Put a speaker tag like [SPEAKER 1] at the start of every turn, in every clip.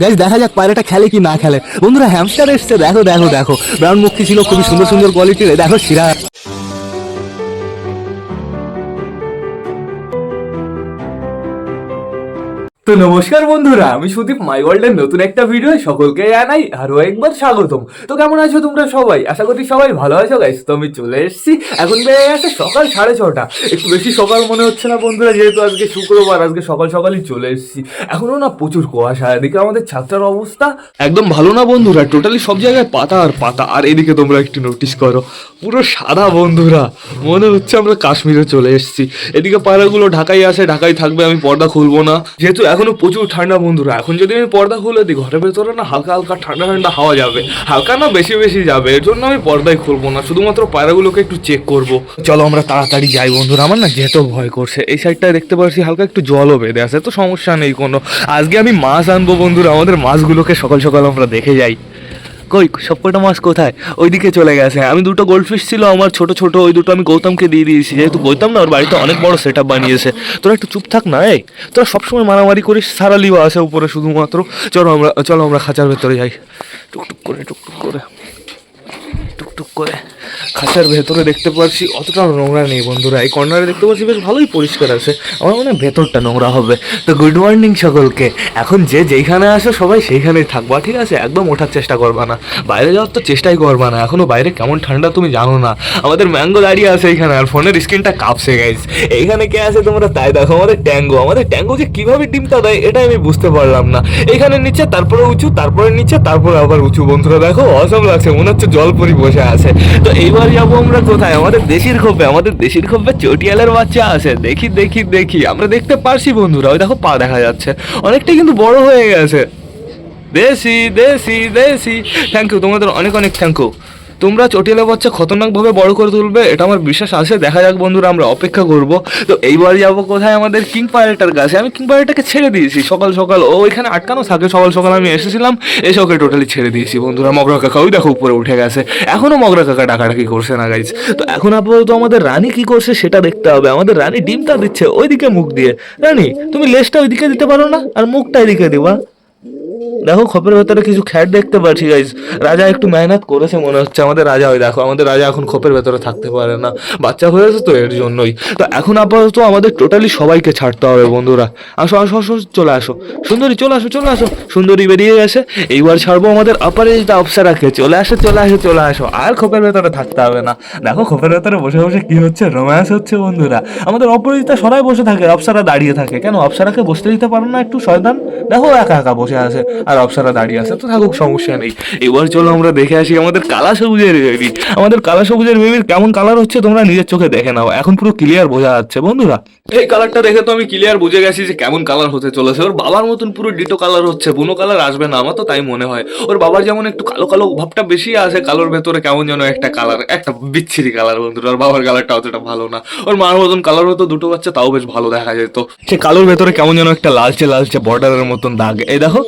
[SPEAKER 1] Guys দেখা যাক পায়রাটা খেলে কি না খেলে। বন্ধুরা হ্যামস্টার এসছে। দেখো দেখো দেখো। ব্রাউন মুখী ছিল, খুবই সুন্দর সুন্দর কোয়ালিটির দেখো, শিরা।
[SPEAKER 2] তো নমস্কার বন্ধুরা, আমি সুদীপ মাই ওয়ার্ল্ডের নতুন একটা ভিডিও সকলকে জানাই আরও একবার স্বাগতম। তো কেমন আছো তোমরা সবাই? আশা করি সবাই ভালো আছো গাইস তো আমি চলে এসেছি। এখন বেড়ে গেছে সকাল সাড়ে ছটা। একটু বেশি সকাল মনে হচ্ছে না বন্ধুরা, যেহেতু আজকে শুক্রবার, আজকে সকাল সকালই চলে এসেছি। এখনও না প্রচুর কুয়াশা, এদিকে আমাদের ছাত্রার অবস্থা একদম ভালো না বন্ধুরা টোটালি সব জায়গায় পাতা আর পাতা। আর এদিকে তোমরা একটু নোটিস করো, পুরো সাদা বন্ধুরা, মনে হচ্ছে আমরা কাশ্মীরে চলে এসেছি। এদিকে পায়রাগুলো ঢাকায় আসে ঢাকায় থাকবে, আমি পর্দা খুলবো না। যেহেতু এখনও প্রচুর ঠান্ডা বন্ধুরা। এখন যদি আমি পর্দা খুলে দিই, ঘরের ভেতরে না হালকা হালকা ঠান্ডা ঠান্ডা হাওয়া যাবে। হালকা না বেশি বেশি যাবে, এর জন্য আমি পর্দাই খুলবো না। শুধুমাত্র পায়রাগুলোকে একটু চেক করব। চলো আমরা তাড়াতাড়ি যাই বন্ধুরা, আমার না যেহেতু ভয় করছে। এই সাইডটা দেখতে পাচ্ছি হালকা একটু জলও বেঁধে আছে, তো সমস্যা নেই কোনো। আজকে আমি মাছ আনব বন্ধুরা, আমাদের মাছগুলোকে সকাল সকাল আমরা দেখে যাই। কই, সবকটা মাছ কোথায়? ওইদিকে চলে গেছে। আমি দুটো গোল্ডফিশ ছিল, আমার ছোট ছোট, ওই দুটো আমি গৌতমকে দিয়ে দিয়েছি। যেহেতু গৌতম না, ওর বাড়িতে অনেক বড় সেট বানিয়েছে। তোরা একটু চুপ থাক না, এই। তোরা সবসময় মারামারি করিস, সারা লিবা আছে উপরে শুধুমাত্র। চলো আমরা চলো আমরা খাঁচার ভেতরে যাই। টুকটুক করে টুকটুক করে। টুকটুক করে। খাঁচার ভেতরে দেখতে পাচ্ছি অতটা নোংরা নেই বন্ধুরা। এই কর্নারে দেখতে পাচ্ছি বেশ ভালোই পরিষ্কার আছে। আমার মনে হয় ভেতরটা নোংরা হবে। তো গুড মর্নিং সকলকে। এখন যে যেইখানে আসো, সবাই সেইখানেই থাকবা, ঠিক আছে? একদম ওঠার চেষ্টা করবা না। বাইরে যাওয়ার তো চেষ্টাই করবা না। এখনও বাইরে কেমন ঠান্ডা তুমি জানো না। আমাদের ম্যাঙ্গো দাঁড়িয়ে আছে এইখানে, আর ফোনের স্ক্রিনটা কাঁপছে গাইস এইখানে কে আছে তোমরা? তাই দেখো, আমাদের ট্যাঙ্গো। আমাদের ট্যাঙ্গো যে কীভাবে ডিমটা দেয়, এটাই আমি বুঝতে পারলাম না। এইখানে নিচে, তারপরে উঁচু, তারপরে নিচে, তারপরে আবার উঁচু। বন্ধুরা দেখো, অসম লাগছে। মনে হচ্ছে জল পরি বসে আছে। তো এইবার যাব আমরা কোথায়? আমাদের দেশির খোপে, আমাদের দেশির খোপে চটিয়ালের বাচ্চা আছে। দেখি দেখি দেখি। আমরা দেখতে পারছি বন্ধুরা, ওই দেখো পা দেখা যাচ্ছে। অনেকটাই কিন্তু বড় হয়ে গেছে। দেশি দেশি দেশি। থ্যাংক ইউ তোমাদের অনেক অনেক থ্যাংক ইউ তোমরা চটিয়ালা বাচ্চা খতরনাকভাবে বড় করে তুলবে, এটা আমার বিশ্বাস আছে, দেখা যাক বন্ধুরা আমরা অপেক্ষা করব। তো এইবার যাব কোথায়? আমাদের কিং পাইরেটার কাছে। আমি কিং পাইরেটাকে ছেড়ে দিয়েছি, সকাল সকাল। ও ওইখানে আটকানো থাকে, সকাল সকাল আমি এসেছিলাম, এসে ওকে টোটালি ছেড়ে দিয়েছি। বন্ধুরা, মগরা কাকা ওই দেখো, উপরে উঠে গেছে। এখনও মগরা কাকা ডাকাডাকি করছে না গাইজ তো এখন আপাতত আমাদের রানী কি করছে সেটা দেখতে হবে। আমাদের রানী ডিমটা দিচ্ছে ওইদিকে মুখ দিয়ে। রানী, তুমি লেজটা ওইদিকে দিতে পারো না? আর মুখটা এদিকে দিবা। দেখো, খোপের ভেতরে কিছু খ্যাট দেখতে পাচ্ছি গাইজ রাজা একটু মেহনত করেছে, মনে হচ্ছে। আমাদের রাজা ওই দেখো, আমাদের রাজা এখন খোপের ভেতরে থাকতে পারে না। বাচ্চা হয়েছে তো এর জন্যই। তো এখন আপাতত আমাদের টোটালি সবাইকে ছাড়তে হবে, বন্ধুরা। আসো আসো আসো, চলে আসো। সুন্দরী, চলে আসো চলে আসো। সুন্দরী বেরিয়ে গেছে। এইবার ছাড়বো আমাদের অপরাজিতা অপসারাকে চলে আসো চলে আসো চলে আসো। আর খোপের ভেতরে থাকতে হবে না। দেখো, খোপের ভেতরে বসে বসে কি হচ্ছে? রোম্যান্স হচ্ছে, বন্ধুরা। আমাদের অপরাজিতা সবাই বসে থাকে অপসারা দাঁড়িয়ে থাকে। কেন? অপসারাকে বসতে দিতে পারো না একটু? শয়তান? দেখো, একা একা বসে আছে। আর অপসারা দাঁড়িয়ে আছে, তো থাকুক, সমস্যা নেই। এবার চলো আমরা দেখে আসি আমাদের কালা সবুজের বেবি। আমাদের কালা সবুজের বেবির কেমন কালার হচ্ছে তোমরা নিজের চোখে দেখে নাও। এখন পুরো ক্লিয়ার বোঝা যাচ্ছে, বন্ধুরা। এই কালারটা দেখে তো আমি ক্লিয়ার বুঝে গেছি যে কেমন কালার হতে চলেছে। ওর বাবার মতন পুরো ডিটো কালার হচ্ছে, বুনো কালার আসবে না আমার তো তাই মনে হয়। ওর বাবার যেমন একটু কালো কালো ভাবটা বেশি আছে কালোর ভেতরে কেমন যেন একটা কালার একটা বিচ্ছিরি কালার বন্ধুরা। ওর বাবার কালারটা অতটা ভালো না। ওর মার মতন কালার হতো, দুটো বাচ্চা তাও বেশ ভালো দেখা যেত। সে কালোর ভেতরে কেমন যেন একটা লালচে লালচে বর্ডারের মতন দাগ। এই দেখো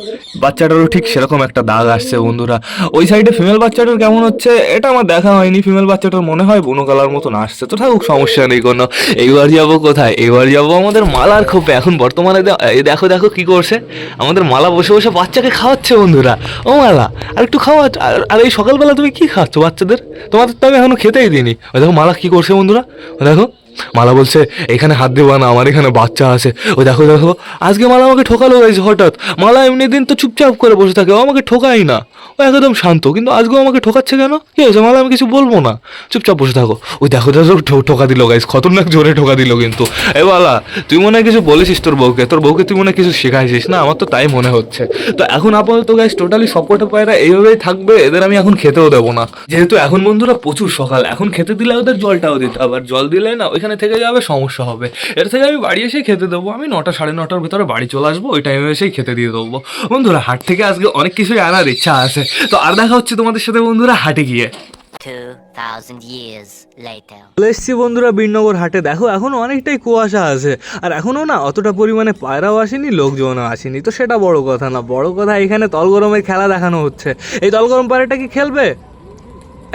[SPEAKER 2] বাচ্চাটারও ঠিক সেরকম একটা দাগ আসছে, বন্ধুরা। ওই সাইডে ফিমেল বাচ্চাটার কেমন হচ্ছে? এটা আমার দেখা হয়নি। ফিমেল বাচ্চাটার মনে হয় বুনো কালার মতন আসছে। তো থাকুক, সমস্যা নেই কোনো। এইবার যাব কোথায়? এবার যাব আমাদের মালার খোপে। এখন বর্তমানে দেখো দেখো কি করছে। আমাদের মালা বসে বসে বাচ্চাকে খাওয়াচ্ছে, বন্ধুরা। ও মালা, আর একটু খাওয়া আর- এই সকালবেলা তুমি কি খাচ্ছ বাচ্চাদের? তোমাদের তো আমি এখনও খেতেই দিইনি। ওই দেখো মালা কি করছে, বন্ধুরা? দেখো। মালা বলছে, এখানে হাত দেবা না, আমার এখানে বাচ্চা আছে। ওই দেখো দেখো, আজকে মালা আমাকে ঠকালো গেছে হঠাৎ। মালা এমনি দিন তো চুপচাপ করে বসে থাকে, ও আমাকে ঠকাই না। ও একদম শান্ত, কিন্তু আজকেও আমাকে ঠকাচ্ছে কেন? কি হয়েছে? মালা আমি কিছু বলব না। চুপচাপ বসে থাকো। ওই দেখো দেখো ঠকা দিল গাইস খতরনাক জোরে ঠোকা দিল কিন্তু। এ বালা, তুই মনে হয় কিছু বলেছিস তোর বউকে? তোর বউকে তুই মনে হয় কিছু শেখাইছিস না? আমার তো তাই মনে হচ্ছে। তো এখন আপাতত গাইস টোটালি সবকটা পায়রা এইভাবেই থাকবে, এদের আমি এখন খেতেও দেবো না। যেহেতু এখন বন্ধুরা প্রচুর সকাল, এখন খেতে দিলে ওদের জলটাও দিতে হবে, আর জল দিলে না, ওইখানে থেকে যাবে সমস্যা হবে। এর থেকে আমি বাড়ি এসেই খেতে দেবো। আমি নটা সাড়ে নটার ভিতরে বাড়ি চলে আসব ওই টাইমে এসেই খেতে দিয়ে দেবো। বন্ধুরা হাট থেকে আজকে অনেক কিছুই আনার ইচ্ছা আছে। তো আর দেখা হচ্ছে তোমাদের সাথে বন্ধুরা হাটে গিয়ে।
[SPEAKER 3] 2,000 years later.
[SPEAKER 1] চলে এসছি বন্ধুরা বীরনগর হাটে। দেখো এখনও অনেকটাই কুয়াশা আছে। আর এখনও না অতটা পরিমাণে পায়রাও আসেনি লোকজনও আসেনি। তো সেটা বড় কথা না। বড় কথা এখানে তলগরমের খেলা দেখানো হচ্ছে। এই তলগরম পায়রাটা কি খেলবে?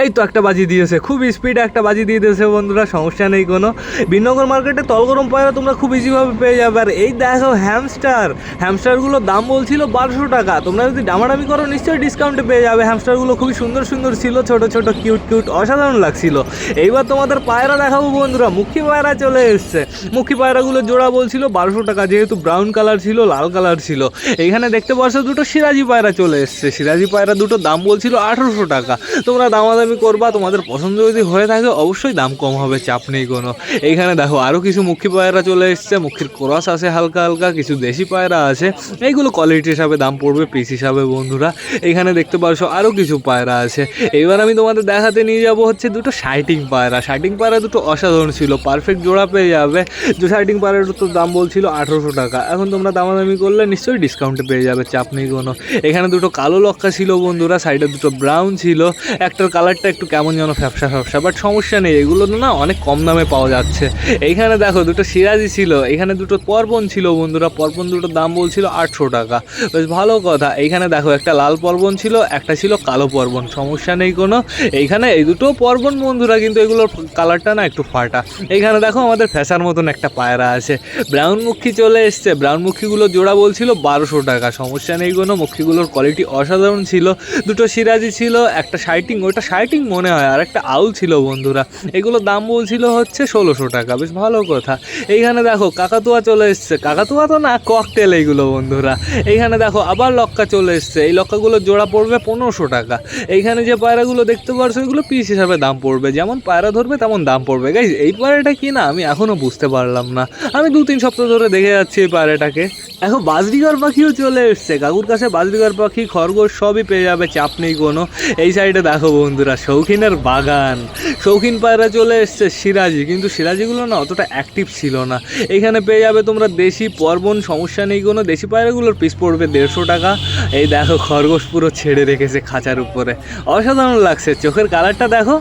[SPEAKER 2] এই তো একটা বাজি দিয়েছে, খুব স্পিড একটা বাজি দিয়ে দিয়েছে বন্ধুরা, সমস্যা নেই কোনো। বিনগর মার্কেটে তলগরম পায়রা তোমরা খুব ইজিভাবে পেয়ে যাবে। আর এই দেখো হ্যামস্টার হ্যামস্টারগুলোর দাম বলছিল বারোশো টাকা। তোমরা যদি দামাদামি করো, নিশ্চয়ই ডিসকাউন্টে পেয়ে যাবে। হ্যামস্টারগুলো খুবই সুন্দর সুন্দর ছিল, ছোট ছোট কিউট কিউট অসাধারণ লাগছিল। এইবার তোমাদের পায়রা দেখাবো বন্ধুরা, মুখী পায়রা চলে এসছে। মুখী পায়রাগুলো জোড়া বলছিল বারোশো টাকা, যেহেতু ব্রাউন কালার ছিল, লাল কালার ছিল। এইখানে দেখতে পাচ্ছ দুটো সিরাজি পায়রা চলে এসছে। সিরাজি পায়রা দুটো দাম বলছিল আঠারোশো টাকা। তোমরা দামাদামি করবা, তোমাদের পছন্দ যদি হয়ে থাকে, অবশ্যই দাম কম হবে, চাপ নেই কোনো। এইখানে দেখো আরও কিছু মুখী পায়রা চলে এসছে, মুখির ক্রস আছে হালকা হালকা, কিছু দেশি পায়রা আছে। এইগুলো কোয়ালিটি হিসাবে দাম পড়বে পিস হিসাবে বন্ধুরা। এখানে দেখতে পারছ আরও কিছু পায়রা আছে। এইবার আমি তোমাদের দেখাতে নিয়ে যাব হচ্ছে দুটো শাইটিং পায়রা। শাইটিং পায়রা দুটো অসাধারণ ছিল পারফেক্ট জোড়া পেয়ে যাবে। যে শাইটিং পায়রার তো দাম বলছিল আঠেরোশো টাকা। এখন তোমরা দামাদামি করলে নিশ্চয়ই ডিসকাউন্টে পেয়ে যাবে, চাপ নেই কোনো। এখানে দুটো কালো লক্কা ছিল বন্ধুরা সাইডে দুটো ব্রাউন ছিল। একটার কালারটা একটু কেমন যেন ফ্যাপসা ফ্যাপসা বাট সমস্যা নেই, এগুলো না অনেক কম দামে পাওয়া যাচ্ছে। এইখানে দেখো দুটো সিরাজি ছিল এখানে দুটো পর্বন ছিল বন্ধুরা পর্বন দুটো দাম বলছিল আটশো টাকা। বেশ ভালো কথা, এইখানে দেখো একটা লাল পর্বন ছিল, একটা ছিল কালো পর্বন সমস্যা নেই কোনো। এইখানে এই দুটো পর্বন বন্ধুরা, কিন্তু এগুলোর কালারটা না একটু ফাটা। এইখানে দেখো আমাদের ফ্যাশার মতন একটা পায়রা আছে। ব্রাউন মুখী চলে এসছে, ব্রাউন মুখীগুলো জোড়া বলছিল বারোশো টাকা, সমস্যা নেই কোনো, মুখীগুলোর কোয়ালিটি অসাধারণ ছিল। দুটো সিরাজি ছিল, একটা শাইটিং ওটা শাইটিং মনে হয় আর একটা আউল ছিল বন্ধুরা। এগুলো দাম বলছিল হচ্ছে ষোলোশো টাকা, বেশ ভালো কথা। এইখানে দেখো, কাকাতুয়া চলে এসছে। কাকাতুয়া তো না ককটেল এইগুলো বন্ধুরা। এইখানে দেখো, আবার লক্কা চলে এসছে। এই লক্কাগুলো জোড়া পড়বে পনেরোশো টাকা। এইখানে যে পায়রাগুলো দেখতে পারছ, এগুলো পিস হিসাবে দাম পড়বে। যেমন পায়রা ধরবে, তেমন দাম পড়বে। গাইজ এই পায়রাটা কি না, আমি এখনও বুঝতে পারলাম না। আমি দু তিন সপ্তাহ ধরে দেখে যাচ্ছি এই পায়রাটাকে। এখন বাজরিগার পাখিও চলে এসছে। কাকুর কাছে বাজরিগার পাখি, খরগোশ সবই পেয়ে যাবে, চাপ নেই কোনো। এই সাইডে দেখো বন্ধুরা শৌখিনের বাগান। শৌখিন পায়রা চলে এসছে সিরাজি, কিন্তু সিরাজিগুলো না অতটা অ্যাক্টিভ ছিল না। এখানে পেয়ে যাবে তোমরা দেশি পর্বন সমস্যা নেই কোনো। দেশি পায়রাগুলোর পিস পড়বে দেড়শো টাকা। এই দেখো, খরগোশ পুরো ছেড়ে রেখেছে খাঁচার উপরে। অসাধারণ লাগছে, চোখের কালারটা দেখো।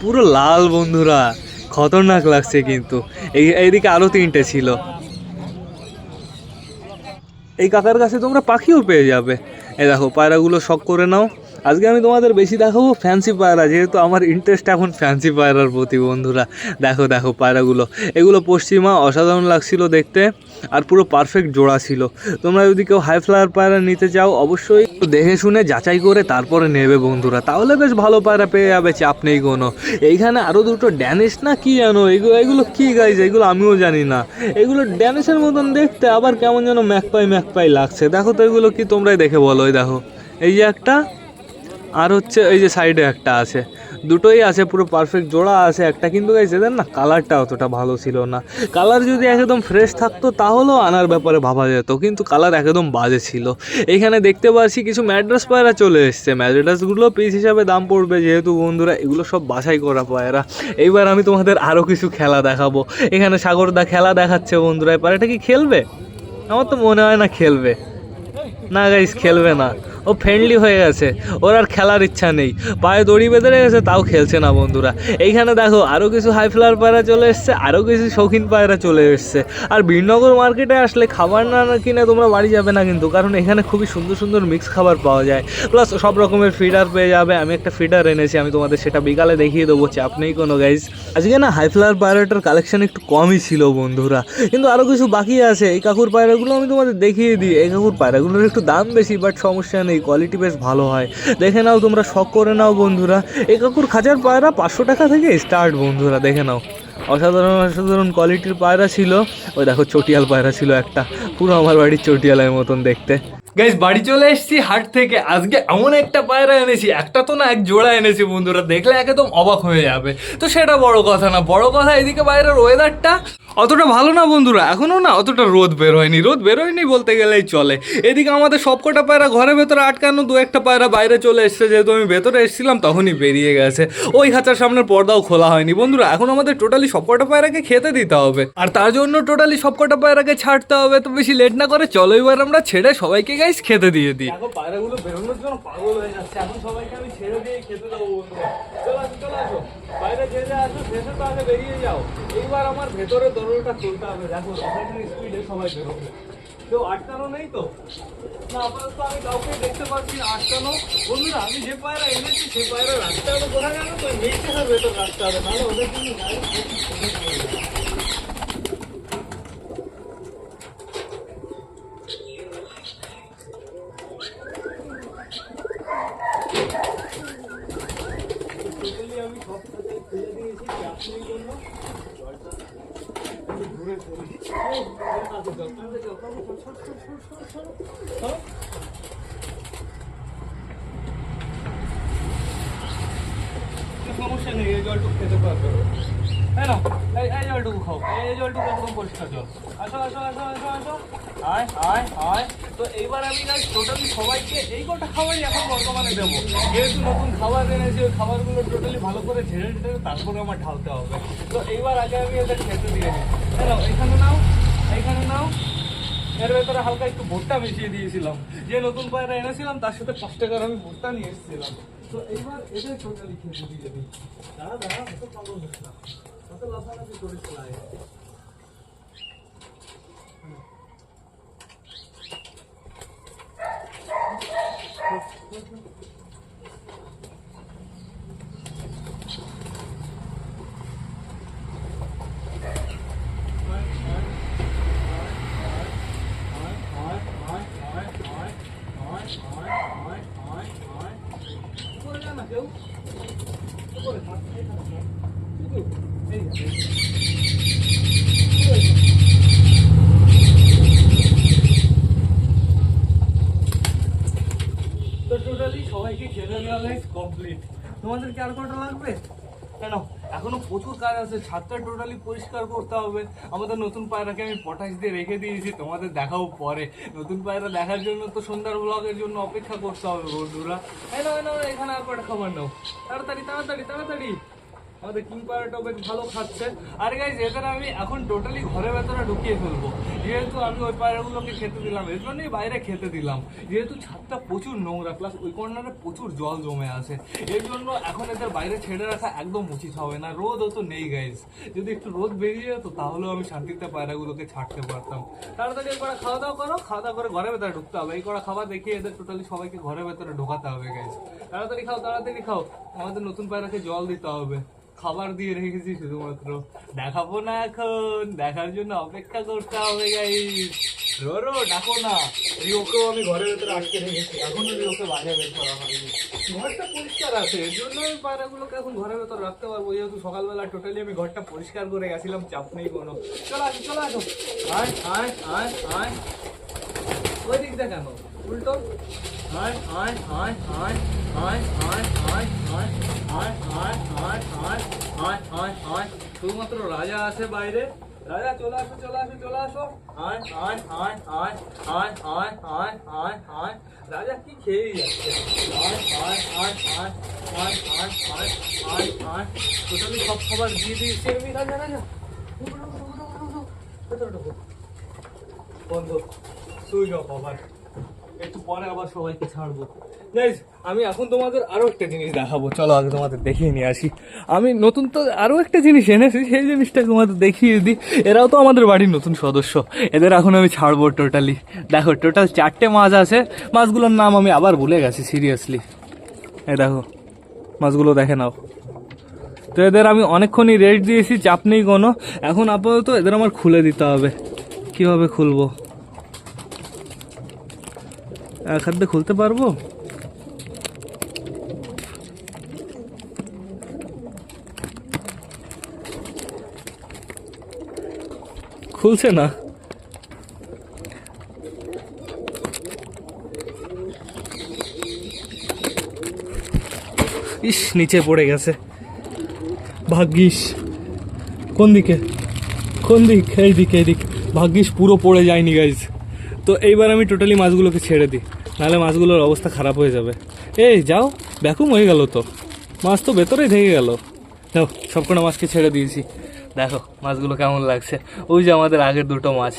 [SPEAKER 2] পুরো লাল বন্ধুরা, খতরনাক লাগছে কিন্তু। এই, এইদিকে আরও তিনটে ছিল। এই কাকার কাছে তোমরা পাখিও পেয়ে যাবে। এই দেখো, পায়রাগুলো শখ করে নাও। আজকে আমি তোমাদের বেশি দেখাবো ফ্যান্সি পায়রা, যেহেতু আমার ইন্টারেস্ট এখন ফ্যান্সি পায়রার প্রতি, বন্ধুরা। দেখো দেখো পায়রাগুলো। এগুলো পশ্চিমা, অসাধারণ লাগছিল দেখতে, আর পুরো পারফেক্ট জোড়া ছিল। তোমরা যদি কেউ হাই ফ্লাওয়ার পায়রা নিতে চাও, অবশ্যই দেখে শুনে যাচাই করে তারপরে নেবে, বন্ধুরা। তাহলে বেশ ভালো পায়রা পেয়ে যাবে, চাপ নেই কোনো। এইখানে আরও দুটো ড্যানিশ না কি জানো? এগুলো এগুলো কী গাইজ এগুলো আমিও জানি না। এগুলো ড্যানিশের মতন দেখতে, আবার কেমন যেন ম্যাকপাই ম্যাকপাই লাগছে। দেখো তো এগুলো কি তোমরাই দেখে বলো দেখো। এই যে একটা আর হচ্ছে এই যে সাইডে একটা আছে। দুটোই আছে, পুরো পারফেক্ট জোড়া আছে। একটা কিন্তু গাইছে এদের না কালারটা অতটা ভালো ছিল না। কালার যদি একদম ফ্রেশ থাকতো, তাহলেও আনার ব্যাপারে ভাবা যেত। কিন্তু কালার একদম বাজে ছিল। এখানে দেখতে পাচ্ছি কিছু ম্যাড্রাস পায়রা চলে এসছে। ম্যাড্রাসগুলো পিস হিসাবে দাম পড়বে যেহেতু বন্ধুরা, এগুলো সব বাছাই করা পায়রা। এইবার আমি তোমাদের আরও কিছু খেলা দেখাবো। এখানে সাগরদা খেলা দেখাচ্ছে বন্ধুরা। পায়রাটা কি খেলবে? আমার তো মনে হয় না খেলবে। না গাইস খেলবে না। ও ফ্রেন্ডলি হয়ে গেছে। ওর আর খেলার ইচ্ছা নেই। পায়ে দড়ি বেঁধে রেখেছে তাও খেলছে না বন্ধুরা। এইখানে দেখো আরও কিছু হাই ফ্লাওয়ার পায়রা চলে এসছে আরও কিছু শৌখিন পায়রা চলে এসছে। আর বীরনগর মার্কেটে আসলে খাবার না কিনে তোমরা বাড়ি যাবে না কিন্তু, কারণ এখানে খুবই সুন্দর সুন্দর মিক্স খাবার পাওয়া যায়। প্লাস সব রকমের ফিডার পেয়ে যাবে। আমি একটা ফিডার এনেছি, আমি তোমাদের সেটা বিকালে দেখিয়ে দেবো, চাপ নেই কোনো গাইজ আজকে না হাই ফ্লাওয়ার পায়রাটার কালেকশন একটু কমই ছিল বন্ধুরা। কিন্তু আরও কিছু বাকি আছে। এই কাকুর পায়রাগুলো আমি তোমাদের দেখিয়ে দিই। এই কাকুর পায়রাগুলোর একটু দাম বেশি বাট সমস্যা নেই। কোয়ালিটি বেশ ভালো হয়। দেখে নাও তোমরা শখ করে নাও বন্ধুরা। এ কাকুর খাঁচার পায়রা পাঁচশো টাকা থেকে স্টার্ট বন্ধুরা, দেখে নাও। অসাধারণ অসাধারণ কোয়ালিটির পায়রা ছিল। ওই দেখো চটিয়াল পায়রা ছিল একটা। পুরো আমার বাড়ির চটিয়ালের মতন দেখতে। গাইজ বাড়ি চলে এসেছি হাট থেকে। আজকে এমন একটা পায়রা এনেছি, একটা তো না, এক জোড়া এনেছি বন্ধুরা, দেখলে একদম অবাক হয়ে যাবে। তো সেটা বড় কথা না, বড় কথা এদিকে বাইরের ওয়েদারটা অতটা ভালো না বন্ধুরা এখনও না অতটা রোদ বের হয়নি, রোদ বের হয়নি বলতে গেলেই চলে। এদিকে আমাদের সবকটা পায়রা ঘরের ভেতরে আটকানো, দু একটা পায়রা বাইরে চলে এসছে, যেহেতু আমি ভেতরে এসেছিলাম, তখনই বেরিয়ে গেছে। ওই খাঁচার সামনের পর্দাও খোলা হয়নি। বন্ধুরা, এখন আমাদের টোটালি সবকটা পায়রাকে খেতে দিতে হবে। আর তার জন্য টোটালি সবকটা পায়রাকে ছাড়তে হবে, তো বেশি লেট না করে চলো এবার আমরা ছেড়ে সবাইকে গাইস খেতে দিয়ে দিই। পায়রাগুলো বেরোনোর জন্য হয়ে যাচ্ছে। এখন সবাইকে আমি ছেড়ে দিয়ে খেতে দেবো আসো বাইরে আসো তো আগে বেরিয়ে যাও। আমার ভেতরে দরজাটা খুলতে হবে। দেখো স্পিডে সবাই নেই তো? না আমি কাউকে দেখতে পাচ্ছি আমি যে পায়রা এনেছি সে পায়রা রাখতে হবে কোথায় জানো তো? হবে তো রাখতে হবে। নাহলে ওদের জন্য প্রচুর সময় পড়ে যাবে। Totally আমি সব সাথে খুলে দিয়েছি চাকরির জন্য জলটা একটু ঘুরে ফেলি। এই, কাঁধে যাও, কাঁধে যাও, কাঁধে যাও, সর, সর, সর, সর, সর, সর। কোনো সমস্যা নেই এই জলটুকু খেতে পারবে খাও, এই পরিষ্কার আয় আয় আয়। তো এইবার আমি না টোটালি সবাইকে এই কটা খাবারই এখন বর্তমানে দেবো। যেহেতু নতুন খাবার এনেছি, ওই খাবারগুলো টোটালি ভালো করে ঝেড়ে তারপরে আমার ঢালতে হবে। তো এইবার আগে আমি খেতে এখানে নাও নাও। ভেতরে হালকা একটু ভুট্টা মিশিয়ে দিয়েছিলাম। যে নতুন পায়রা এনেছিলাম, তার সাথে পাঁচ টাকার আমি ভুট্টা নিয়ে এসেছিলাম। তো এইবার এদের টোটালি খেতে দিয়ে দিই দাঁড়া দাঁড়া অত পাগল না অত লাফালাফি করিস না তো টোটালি সবাইকে গাইস কমপ্লিট তোমাদের কি আর কটা লাগবে? কেন? এখনও প্রচুর কাজ আছে, ছাদটা টোটালি পরিষ্কার করতে হবে। আমাদের নতুন পায়রাকে আমি পটাশ দিয়ে রেখে দিয়েছি, তোমাদের দেখাও পরে। নতুন পায়রা দেখার জন্য তো সন্ধ্যার ব্লগের জন্য অপেক্ষা করতে হবে বন্ধুরা। হ্যাঁ নাও এখানে আর কটা খাবার নাও। তাড়াতাড়ি তাড়াতাড়ি তাড়াতাড়ি। আমাদের কিং পায়রাটাও বেশ ভালো খাচ্ছে। আর গাইজ এদের আমি এখন টোটালি ঘরের ভেতরে ঢুকিয়ে ফেলব। যেহেতু আমি ওই পায়রাগুলোকে খেতে দিলাম, এর জন্যই বাইরে খেতে দিলাম। যেহেতু ছাদটা প্রচুর নোংরা প্লাস ওই কর্নারে প্রচুর জল জমে আছে। এর জন্য এখন এদের বাইরে ছেড়ে রাখা একদম উচিত হবে না। রোদও তো নেই গাইজ যদি একটু রোদ বেরিয়ে যেত, তাহলেও আমি শান্তিতে পায়রাগুলোকে ছাড়তে পারতাম। তাড়াতাড়ি করা খাওয়া দাওয়া করো খাওয়া দাওয়া করে ঘরের ভেতরে ঢুকতে হবে। এই করা খাবার দেখিয়ে এদের টোটালি সবাইকে ঘরের ভেতরে ঢোকাতে হবে গাইজ তাড়াতাড়ি খাও তাড়াতাড়ি খাও। আমাদের নতুন পায়রাকে জল দিতে হবে। খাবার দিয়ে রেখেছি শুধুমাত্র। দেখাবো না এখন। দেখার জন্য অপেক্ষা করতে হবে গাইস রোরো ডাকো না। রিওকেও আমি ঘরের ভেতরে আটকে রেখেছি। এখনও রিওকে বাইরে বের করা হয়নি। ঘরটা পরিষ্কার আছে এর জন্য আমি পায়রাগুলোকে এখন ঘরের ভেতর রাখতে পারব। যেহেতু সকালবেলা টোটালি আমি ঘরটা পরিষ্কার করে গেছিলাম চাপ নেই কোনো। চলো আসো চলো আসো আয় আয় আয় আয়। ওই দিকটা কেন উল্টো আয় আয় আয় আয় আয় আয় আয় আয় আয় আয় আয় আয় আয় আয় আয় শুধুমাত্র রাজা আছে বাইরে রাজা চলে আসো চলে আসো চলে আসো আয় আয় আয় আয় আয় আয় আয় আয় আয় রাজা কি খেয়েই যাচ্ছে আয় আয় আয় আয় আয় আয় আয় আয় আয় টোটালি সব খাবার দিয়ে দিয়েছি আমি রাজা রাজা। বন্ধ সুইচ অফ আবার একটু পরে আবার সবাইকে ছাড়বো। গাইজ আমি এখন তোমাদের আরও একটা জিনিস দেখাবো। চলো আগে তোমাদের দেখিয়ে নিয়ে আসি। আমি নতুন তো আরও একটা জিনিস এনেছি, সেই জিনিসটা তোমাদের দেখিয়ে দিই। এরাও তো আমাদের বাড়ির নতুন সদস্য। এদের এখন আমি ছাড়বো টোটালি দেখো টোটাল চারটে মাছ আছে। মাছগুলোর নাম আমি আবার ভুলে গেছি সিরিয়াসলি এই দেখো, মাছগুলো দেখে নাও। তো এদের আমি অনেকক্ষণই রেট দিয়েছি, চাপ নেই কোনো। এখন আপাতত এদের আমার খুলে দিতে হবে। কীভাবে খুলবো? এক হাত খুলতে পারব? খুলছে না। ইস, নিচে পড়ে গেছে। ভাগ্যিস। কোন দিকে? কোন দিক? এই দিক এই দিক। ভাগ্যিস পুরো পড়ে যায়নি গাইজ তো এইবার আমি টোটালি মাছগুলোকে ছেড়ে দিই। নাহলে মাছগুলোর অবস্থা খারাপ হয়ে যাবে। এই যাও, ব্যাকুম হয়ে গেল তো। মাছ তো ভেতরেই থেকে গেল। দেখো সবকটা মাছকে ছেড়ে দিয়েছি। দেখো, মাছগুলো কেমন লাগছে। ওই যে আমাদের আগের দুটো মাছ।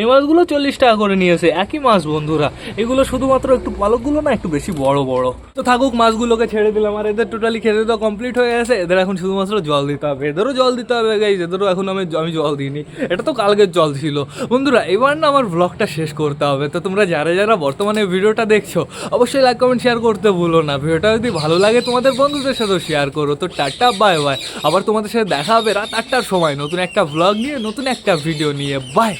[SPEAKER 2] এই মাছগুলো চল্লিশ টাকা করে নিয়েছে, একই মাছ বন্ধুরা। এগুলো শুধুমাত্র একটু পালকগুলো না, একটু বেশি বড় বড়। তো থাকুক, মাছগুলোকে ছেড়ে দিলাম। আর এদের টোটালি খেতে তো কমপ্লিট হয়ে গেছে। এদের এখন শুধুমাত্র জল দিতে হবে। এদেরও জল দিতে হবে গাইজ এদেরও এখন আমি আমি জল দিইনি। এটা তো কালকের জল ছিল। বন্ধুরা, এবার না আমার ব্লগটা শেষ করতে হবে। তো তোমরা যারা যারা বর্তমানে ভিডিওটা দেখছ, অবশ্যই লাইক কমেন্ট শেয়ার করতে ভুলো না। ভিডিওটা যদি ভালো লাগে, তোমাদের বন্ধুদের সাথেও শেয়ার করো। তো টাটা বাই বাই আবার তোমাদের সাথে দেখা হবে রাত আটটার সময়। নতুন একটা ব্লগ নিয়ে, নতুন একটা ভিডিও নিয়ে। বাই